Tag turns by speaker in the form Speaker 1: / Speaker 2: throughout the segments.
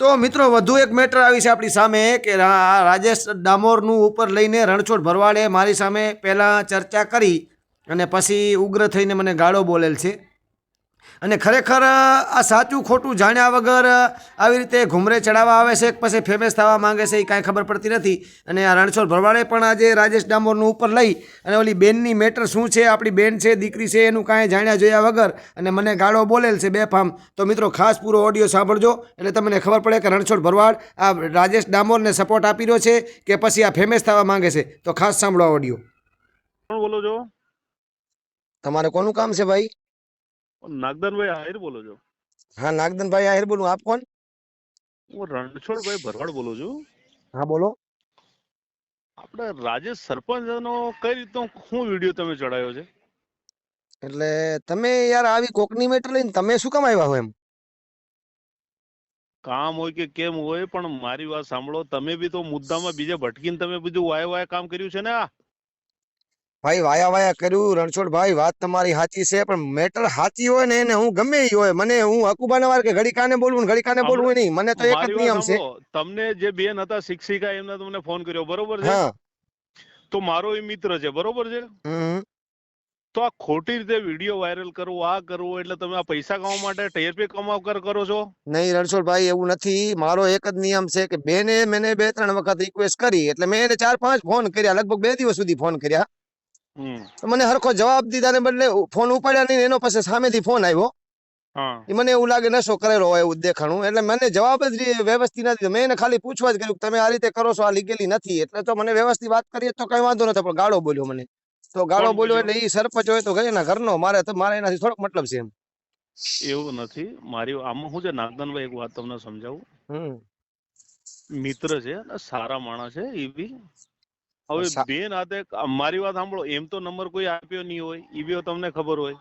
Speaker 1: તો મિત્રો, વધુ એક મેટર આવી છે આપણી સામે કે રાજેશ ડામોરનું ઉપર લઈને રણછોડ ભરવાડે મારી સામે પહેલાં ચર્ચા કરી અને પછી ઉગ્ર થઈને મને ગાળો બોલેલ છે. અને ખરેખર આ સાચું ખોટું જાણ્યા વગર આવી રીતે ઘુમરે ચડાવવા આવે છે પછી ફેમસ થવા માંગે છે એ કાંઈ ખબર પડતી નથી. અને આ રણછોડ ભરવાડે પણ આજે રાજેશ ડામોરનું ઉપર લઈ અને ઓલી બેનની મેટર શું છે આપણી બેન છે દીકરી છે એનું કાંઈ જાણ્યા જોયા વગર અને મને ગાળો બોલેલ છે બે ફામ. તો મિત્રો ખાસ પૂરો ઓડિયો સાંભળજો એટલે તમને ખબર પડે કે રણછોડ ભરવાડ આ રાજેશ ડામોરને સપોર્ટ આપી રહ્યો છે કે પછી આ ફેમસ થવા માંગે છે. તો ખાસ સાંભળો ઓડિયો.
Speaker 2: કોણ બોલો છો?
Speaker 1: તમારે કોનું કામ છે ભાઈ?
Speaker 2: નાગદાનભાઈ આહિર બોલો છો?
Speaker 1: હા નાગદનભાઈ આહિર બોલું. આપ કોણ?
Speaker 2: હું રણછોડભાઈ ભરવાડ બોલું છું.
Speaker 1: હા બોલો.
Speaker 2: આપણે રાજેશ સરપંચ નો કઈ રીતનો શું વીડિયો તમે ચડાયો છે?
Speaker 1: એટલે તમે યાર આવી કોકની મેટર લઈને તમે શું કામ આવ્યા હો એમ?
Speaker 2: કામ હોય કે કેમ હોય પણ મારી વાત સાંભળો. તમે બી તો મુદ્દામાં બીજે ભટકીને તમે બીજું વાય વાય કામ કર્યું છે ને આ?
Speaker 1: ભાઈ વાયા વાયા કર્યું રણછોડભાઈ વાત તમારી સાચી છે પણ મેટર સાચી હોય ને એને હું ગમે એ હોય. મને હું અકુબાના વાર કે ઘડી કાને બોલવું ઘડી કાને બોલવું નહીં. મને તો એક જ નિયમ છે.
Speaker 2: તમને જે બેન હતા શિક્ષિકા એમને તમને ફોન કર્યો. બરોબર છે? તો મારો એ મિત્ર છે. બરોબર છે? તો આ ખોટી રીતે વીડિયો વાયરલ કરવો આ કરવો એટલે તમે આ પૈસા કમાવા માટે ટીઆરપી કમાવ કર કરો છો?
Speaker 1: નહીં રણછોડભાઈ એવું નથી. મારો એક જ નિયમ છે કે બેને મને બે ત્રણ વખત રિક્વેસ્ટ કરી. એટલે મેં એને ચાર પાંચ ફોન કર્યા. લગભગ બે દિવસ સુધી ફોન કર્યા. મને હરખો જવાબ દીધા ને બદલે ફોન ઉપાડ્યા નહીં એનો પાસે સામેથી ફોન આવ્યો. મને એવું લાગે નશો કરેલો હોય એવું દેખાણું. એટલે મને જવાબ જ વ્યવસ્થિત નથી મેં એને ખાલી પૂછવા જ કર્યું તમે આ રીતે કરો છો આ લીગેલી નથી. એટલે તો મને વ્યવસ્થિત વાત કરીએ તો કઈ વાંધો નથી પણ ગાળો બોલ્યો મને. તો ગાળો બોલ્યો? એટલે એ સરપંચ હોય તો એના ના ઘરનો મારે તો મારે એનાથી થોડોક મતલબ છે એમ.
Speaker 2: એવું નથી. મારી આમાં હું છે નાગદનભાઈ એક વાત તમને સમજાવું? મિત્ર છે અને સારા માણસ છે એ બી હવે બેન હાથે મારી વાત સાંભળો એમ તો નંબર કોઈ આપ્યો નહીં હોય ઈ બી તમને ખબર હોય.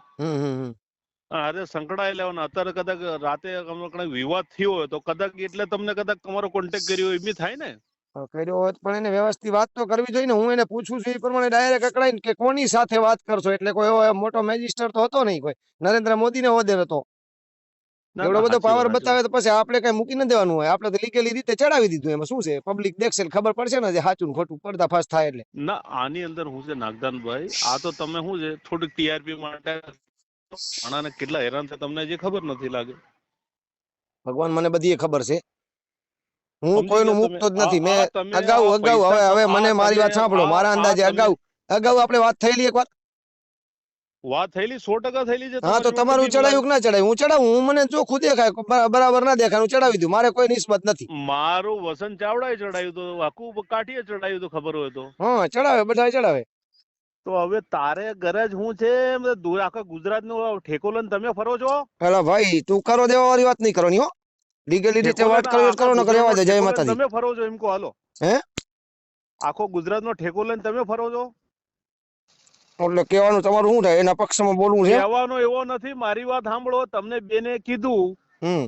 Speaker 2: આજે. સંકળાયેલા હોય અત્યારે કદાચ રાતે અમને કદાચ વિવાદ થયો હોય તો કદાચ એટલે તમને કદાચ તમારો કોન્ટેક્ટ કર્યો હોય એ બી થાય ને?
Speaker 1: કર્યો હોત પણ એને વ્યવસ્થિત વાત તો કરવી જોઈએ ને હું એને પૂછું છું એ પ્રમાણે ડાયરેક્ટ અકળાઈને કે કોની સાથે વાત કરશો? એટલે કોઈ એવો મોટો મેજિસ્ટર તો હતો નહીં કોઈ. નરેન્દ્ર મોદી ને હોદ્દે હતો. એવડો બધો પાવર બતાવે તો પછી આપણે કઈ મૂકી ન દેવાનું હોય. આપણે તો લીગલી રીતે ચડાવી દીધું એમાં. શું છે? પબ્લિક દેખશે ખબર પડશે ને જે સાચું ખોટું પર્દાફાશ થાય એટલે.
Speaker 2: ના આની અંદર હું છે નાગદાનભાઈ આ તો તમે શું છે થોડીક ટીઆરપી માટે માણસને કેટલા હેરાન થાય તમને જે ખબર નથી લાગે?
Speaker 1: ભગવાન મને બધી ખબર છે. હું કોઈનું મૂકતો જ નથી. મેં અગાઉ અગાઉ હવે હવે મને મારી વાત સાંભળો. મારા અંદાજે અગાઉ અગાઉ આપણે વાત થયેલી એક
Speaker 2: વાત થયેલી સો ટકા થયેલી છે
Speaker 1: હા તો
Speaker 2: તમારી વખતે
Speaker 1: કે ના ચડાયું? હું ચડાવું? હું મને ચોખ્ખું દેખાય. બરાબર ના દેખાય. હું ચડાવી દઉં. મારે કોઈ નિસ્બત નથી.
Speaker 2: મારું વસંત ચાવડાએ ચડાયું તો આખું કાઠીએ ચડાયું તો ખબર હોય તો.
Speaker 1: હા ચડાવે બધા ચડાવે.
Speaker 2: તો હવે તારે ગરજ હું છે? દૂર આખા ગુજરાતનું ઠેકો લઈને તમે ફરો છો?
Speaker 1: હેલો ભાઈ તું કરો દેવા વાળી વાત નહીં કરવાની હો. લીગલી રીતે વાત તો કરો ન દે જય માતાજી.
Speaker 2: તમે ફરો છો એમ કો હાલો.
Speaker 1: હે?
Speaker 2: આખો ગુજરાત નો ઠેકો લઈને તમે ફરો છો?
Speaker 1: એટલે કહેવાનું તમારું શું થાય? એના પક્ષમાં બોલવું છે?
Speaker 2: કહેવાનો એવો નથી મારી વાત સાંભળો તમને બેને કીધું.
Speaker 1: હમ.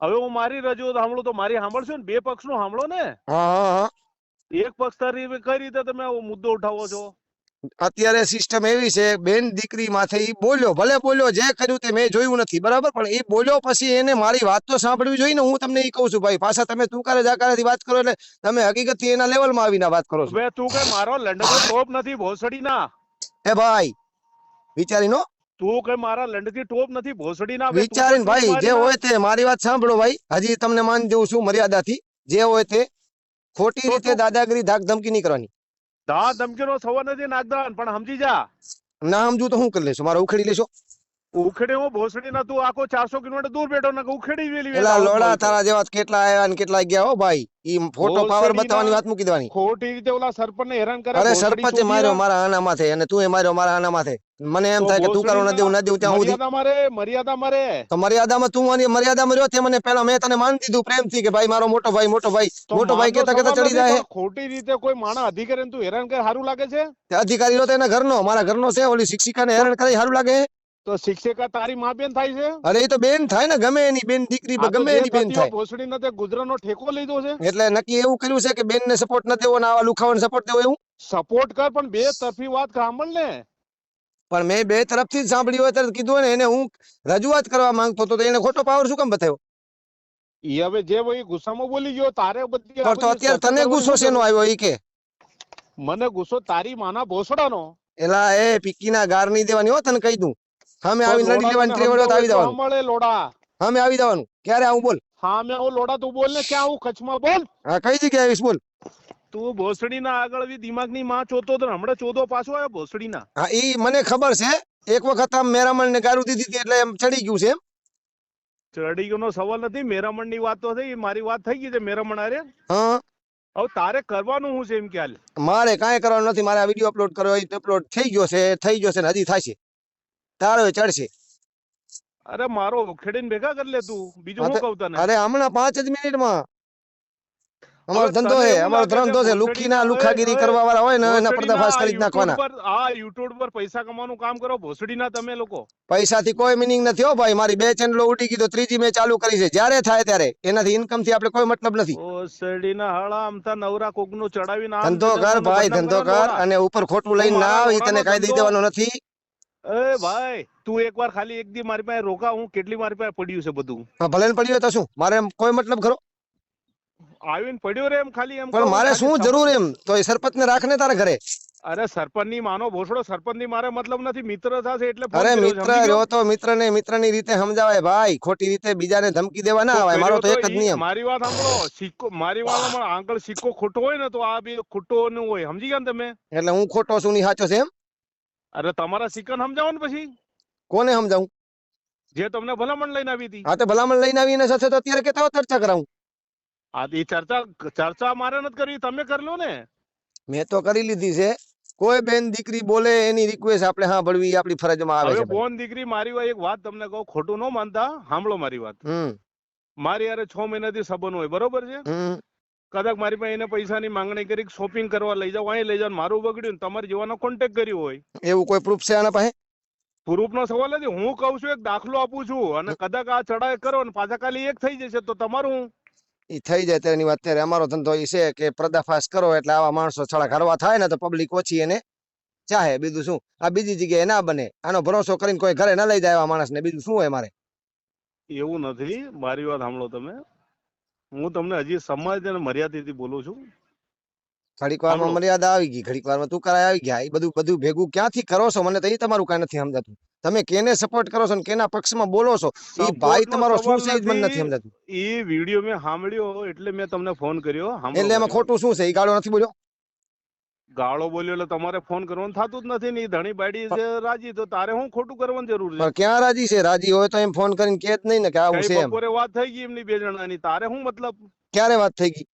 Speaker 2: હવે હું મારી રજૂઆત સાંભળું તો મારી સાંભળશો ને? બે પક્ષનું સાંભળો ને?
Speaker 1: હા હા
Speaker 2: એક પક્ષ તરીકે કઈ રીતે તમે આવો મુદ્દો ઉઠાવો છો?
Speaker 1: અત્યારે સિસ્ટમ એવી છે બેન દીકરી માથે એ બોલ્યો ભલે બોલ્યો જે કર્યું તે મેં જોયું નથી બરાબર? પણ એ બોલ્યો પછી એને મારી વાત તો સાંભળવી જોઈએ ને હું તમને ઈ કહું છું ભાઈ પાછા તમે તું કરે જાકારેથી વાત કરો એટલે તમે હકીકતથી એના લેવલમાં આવીને વાત કરો છો.
Speaker 2: તું કઈ મારો લંડનો ટોપ નથી ભોસડી ના
Speaker 1: હે ભાઈ વિચારીનો
Speaker 2: તું કઈ મારા લંડથી ટોપ નથી ભોસડી ના
Speaker 1: વિચારીને ભાઈ જે હોય તે મારી વાત સાંભળો ભાઈ. હજી તમને માન જોઉં છું મર્યાદાથી. જે હોય તે ખોટી રીતે દાદાગીરી ધાક ધમકી નહીં કરવાની.
Speaker 2: ધા ધમકીનો સવાલ નથી નાગદાન પણ સમજી જા.
Speaker 1: ના સમજુ તો હું કરી લેશો મારા ઉખેડી લેશો.
Speaker 2: ઉખેડે હું ભોસડી ના તું આખો ચારસો કિલોમીટર દૂર બેઠો ને ઉખેડી વેલી
Speaker 1: પેલા લોડા તારા જેવા કેટલા આવ્યા ને કેટલા ગયા હો ભાઈ. ઈ ફોટો પાવર બતાવવાની વાત મૂકી દેવાની.
Speaker 2: ખોટી રીતે ઓલા સરપંચ ને હેરાન કરે
Speaker 1: અરે સરપંચે માર્યો મારા આના માથે અને તું માર્યો મારા આના માથે. મને એમ થાય કે તું કરો ના દેવું ના દેવું ત્યાં સુધી
Speaker 2: મારે મર્યાદા મારે.
Speaker 1: તો મર્યાદામાં તું મારી મર્યાદામાં રહ્યો તે મને પેલા મેં તને માન દીધું પ્રેમથી કે ભાઈ મારો મોટો ભાઈ મોટો ભાઈ. મોટો ભાઈ કેતા કેતા ચડી જાય
Speaker 2: ખોટી રીતે કોઈ માણસ અધિકારી તું હેરાન કરે સારું લાગે છે?
Speaker 1: અધિકારી નો તો એના ઘરનો મારા ઘરનો છે ઓલી શિક્ષિકાને હેરાન કરે સારું લાગે
Speaker 2: તો શિક્ષિકા તારી માં બેન થાય છે?
Speaker 1: અરે એ તો બેન થાય ને ગમે એની બેન દીકરી ગમે એની બેન થાય.
Speaker 2: ભોસડી ભોસડીનો તે ગુજરાતનો ઠેકો લીધો છે.
Speaker 1: એટલે નક્કી એવું કર્યું છે કે બેન ને સપોર્ટ ન દેવો ને આવા લુખાવાને સપોર્ટ દેવો એવું?
Speaker 2: સપોર્ટ કર પણ બે તરફી વાત સાંભળ ને.
Speaker 1: પણ મેં બે તરફથી જ સાંભળી હોય ત્યારે કીધું ને એને હું રજૂઆત કરવા માંગતો તો એને ખોટો પાવર શું કેમ બતાવ્યો?
Speaker 2: ઈ હવે જે ભાઈ ગુસ્સામાં બોલી ગયો તારે બધી
Speaker 1: પણ તો અત્યારે તને ગુસ્સો શેનો આવ્યો એ કે?
Speaker 2: મને ગુસ્સો તારી માના ભોસડાનો.
Speaker 1: એલા એ પીકીના ગાર નહીં દેવાની હો તને કહી દઉં. સામે આવી લડી લેવાની ત્રેવડો આવી જવાનું.
Speaker 2: મળે લોડા.
Speaker 1: સામે આવી જવાનું. ક્યારે આવું બોલ?
Speaker 2: હા મેં હું લોડા તું બોલ ને ક્યાં હું કચ્છમાં બોલ.
Speaker 1: હા કઈ જગ્યાએ આવીશ બોલ?
Speaker 2: તું ભોસડીના આગળ દિમાગની માં ચોતો તો હમણાં ચોથો પાછો આવ્યો ભોસડીના.
Speaker 1: હા ઈ મને ખબર છે એક વખત આમ મેરામણ ને ગારું દીધી હતી એટલે એમ ચડી ગયું છે એમ.
Speaker 2: નો સવાલ નથી મેરામણની વાત તો થઈ મારી વાત થઈ ગઈ છે મેરામણ આરે
Speaker 1: હા.
Speaker 2: હવે તારે કરવાનું હું છે એમ કે હાલ
Speaker 1: મારે કાંઈ કરવાનું નથી મારે આ વીડિયો અપલોડ કર્યો એ અપલોડ થઈ ગયો છે થઈ ગયો છે ને હજી થશે તારો ચડશે.
Speaker 2: અરે મારો ખેડીને ભેગા કરી લે તું. બીજું
Speaker 1: હા
Speaker 2: હું કહું તને?
Speaker 1: અરે હમણાં પાંચ જ મિનિટમાં. અમારો ધંધો છે અમારો ધંધો છે લુખી
Speaker 2: ના
Speaker 1: લુખાગીરી કરવા વાળા હોય ને એના પર્દાફાશ કરી નાખવાના.
Speaker 2: આ યુટ્યુબ પર પૈસા કમાવાનું કામ કરો ભોસડીના તમે લોકો.
Speaker 1: પૈસાથી કોઈ મિનિંગ નથી હો ભાઈ. મારી બે ચેનલો ઉડી ગઈ તો ત્રીજી મેં ચાલુ કરી છે. જ્યારે થાય ત્યારે. એનાથી ઇન્કમથી આપણે કોઈ મતલબ નથી.
Speaker 2: ભોસડીના હાળા આમતા નવરા કોકનું ચડાવી ના
Speaker 1: ધંધો કર ભાઈ ધંધો
Speaker 2: કર
Speaker 1: અને ઉપર ખોટું લઈને ના આવી તને
Speaker 2: લોડાનો
Speaker 1: દઈ દેવાનો નથી.
Speaker 2: એ ભાઈ તું એકવાર ખાલી એક દી મારી પાસે રોકા હું કેટલી મારી પાસે પડ્યું છે બધું?
Speaker 1: હા, ભલે ને પડ્યું તો શું? મારે એમ કોઈ મતલબ ખરો?
Speaker 2: આવીને પડ્યો રે એમ ખાલી એમ
Speaker 1: પણ મારે શું જરૂર એમ? તો એ સરપંચ ને રાખ ને તારા ઘરે.
Speaker 2: અરે સરપંચની માનો ભોસડો સરપંચની મારે મતલબ નથી મિત્ર થશે એટલે
Speaker 1: અરે મિત્ર રહ્યો તો મિત્ર ને મિત્રની રીતે સમજાવાય ભાઈ. ખોટી રીતે બીજાને ધમકી દેવા ના આવે મારો તો એક જ નિયમ.
Speaker 2: મારી વાત સાંભળો સિક્કો મારી વાત આગળ સિક્કો ખોટો હોય ને તો આ બી ખોટો નું હોય સમજી ગયા ને તમે?
Speaker 1: એટલે હું ખોટો છું ની સાચો છે એમ?
Speaker 2: અરે તમારા સિકન સમજાવો ને પછી.
Speaker 1: કોને સમજાવું?
Speaker 2: જે તમને ભલામણ લઈને આવી હતી.
Speaker 1: હા તે ભલામણ લઈને આવીને સાથે તો અત્યારે કેતા ચર્ચા કરાવું.
Speaker 2: આ એ ચર્ચા ચર્ચા મારે નથી કરી તમે કરી લો ને.
Speaker 1: મેં તો કરી લીધી છે. કોઈ બેન દીકરી બોલે એની રિક્વેસ્ટ આપણે હા ભળવી આપણી ફરજમાં આવે છે.
Speaker 2: બોન દીકરી મારી વાત એક વાત તમને કહું ખોટું ન માનતા સાંભળો મારી વાત. મારી યારે છ મહિનાથી સંબંધ હોય બરોબર છે? કદાચ મારી પાસે એને પૈસાની માંગણી કરી શોપિંગ કરવા લઈ જાઓ અહીં લઈ જાઓ મારું બગડ્યું તમારે જેવાનો કોન્ટેક્ટ કર્યો હોય.
Speaker 1: એવું કોઈ પ્રૂફ છે આના પાસે?
Speaker 2: પ્રૂફ નો સવાલ નથી હું કહું છું એક દાખલો આપું છું અને કદાચ આ ચડાઈ કરો ને પાછા ખાલી એક થઈ જશે તો તમારું
Speaker 1: એ થઈ જાય તેની વાત ત્યારે અમારો ધંધો એ છે કે પર્દાફાશ કરો એટલે આવા માણસો છડા ઘરવા થાય ને તો પબ્લિક ઓછી એને ચાહે. બીજું શું? આ બીજી જગ્યાએ ના બને. આનો ભરોસો કરીને કોઈ ઘરે ના લઈ જાય આવા માણસને. બીજું શું હોય મારે?
Speaker 2: એવું નથી. મારી વાત સાંભળો તમે. હું તમને હજી સમાજ અને મર્યાદાથી બોલું છું.
Speaker 1: ઘડીક વારમાં. મર્યાદા આવી ગઈ ઘડીક વારમાં તું કરાય આવી ગયા એ બધું બધું ભેગું ક્યાંથી કરો છો? મને તો એ તમારું કઈ નથી સમજાતું. તમે કેને સપોર્ટ કરો છો ને કેના પક્ષમાં બોલો છો? એ ભાઈ તમારો શું છે મને નથી
Speaker 2: નથી.
Speaker 1: સમજાતું.
Speaker 2: એ વીડિયો મેં સાંભળ્યો એટલે મેં તમને ફોન કર્યો
Speaker 1: એટલે એમાં ખોટું. શું છે? એ ગાળો નથી બોલ્યો?
Speaker 2: ગાળો બોલ્યો એટલે તમારે ફોન કરવાનું થતું જ નથી ને ધણી બાડી છે રાજી. તો તારે હું ખોટું કરવાની જરૂર છે?
Speaker 1: ક્યાં રાજી છે? રાજી હોય તો એમ ફોન કરીને કે જ નહીં ને કે આવું છે
Speaker 2: બપોરે વાત થઈ ગઈ એમની બે જણાની. તારે શું મતલબ?
Speaker 1: ક્યારે વાત થઈ ગઈ?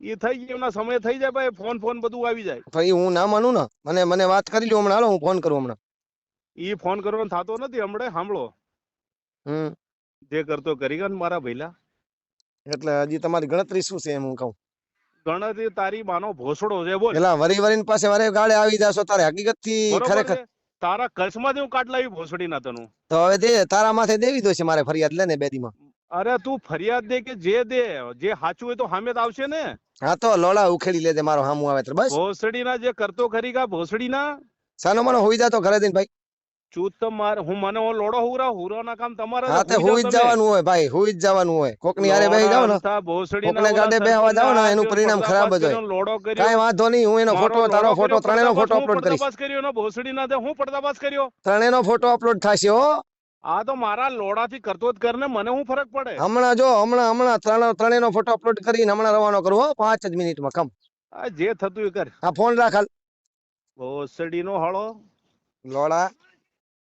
Speaker 2: એ થઈ ગઈ એમના સમય થઈ જાય ભાઈ. ફોન ફોન બધું આવી જાય.
Speaker 1: ભાઈ હું ના માનું ને? મને મને વાત કરી લ્યો હમણાં. હાલો હું ફોન કરું હમણાં.
Speaker 2: એ ફોન કરવાનો થતો નથી હમણાં સાંભળો.
Speaker 1: હમ.
Speaker 2: જે કરતો કરી ગયા મારા ભઈલા.
Speaker 1: એટલે હજી તમારી ગણતરી શું છે એમ હું કહું?
Speaker 2: ગણતરી તારી માનો ભોસડો છે બોલ.
Speaker 1: એલા વરી વરીન પાસે વરે ગાળે આવી જાશો તારે
Speaker 2: હકીકતથી
Speaker 1: ખરેખર.
Speaker 2: તારા કચ્છમાંથી હું કાટ લાવી ભોસડી ના તનું.
Speaker 1: તો હવે દે તારા માથે દેવી દો છે મારે ફરિયાદ લે ને બે દીમાં.
Speaker 2: અરે તું ફરિયાદ દે કે જે દે જે સાચું હોય તો સામે જ આવશે ને.
Speaker 1: હા તો લોડા ઉખેડી લેજે મારો હામું આવે તો બસ.
Speaker 2: ભોસડીના જે કરતો ખરી કા ભોસડીના?
Speaker 1: સાનો મનો હોઈ જાતો ઘરે દઈને ભાઈ.
Speaker 2: ચૂત તો માર હું મને હું લોડો હુરા હુરાના કામ તમારે
Speaker 1: હા તે હોઈ જ જવાનું હોય ભાઈ હોઈ જ જવાનું હોય. કોકની હારે બેસી જાવ ને. કોકને ગાડે બેહવા જાઓ ને એનું પરિણામ ખરાબ જ હોય.
Speaker 2: લોડો
Speaker 1: વાંધો નહીં હું એનો ફોટો તારો ફોટો ત્રણેયનો ફોટો અપલોડ કરીશ.
Speaker 2: પર્દાફાશ કર્યો ને ભોસડીના તે હું પર્દાફાશ કર્યો?
Speaker 1: ત્રણેયનો ફોટો અપલોડ થશે હો.
Speaker 2: આ તો મારા લોડાથી કરતો જ કરને મને હું ફરક પડે?
Speaker 1: હમણાં જો હમણાં હમણાં ત્રણ ત્રણેયનો ફોટો અપલોડ કરીને હમણાં રવાનો કરવો પાંચ જ મિનિટમાં કમ
Speaker 2: આ જે થતું એ કર.
Speaker 1: આ ફોન રાખ હાલ.
Speaker 2: ભોસડીનો હળો.
Speaker 1: લોડા.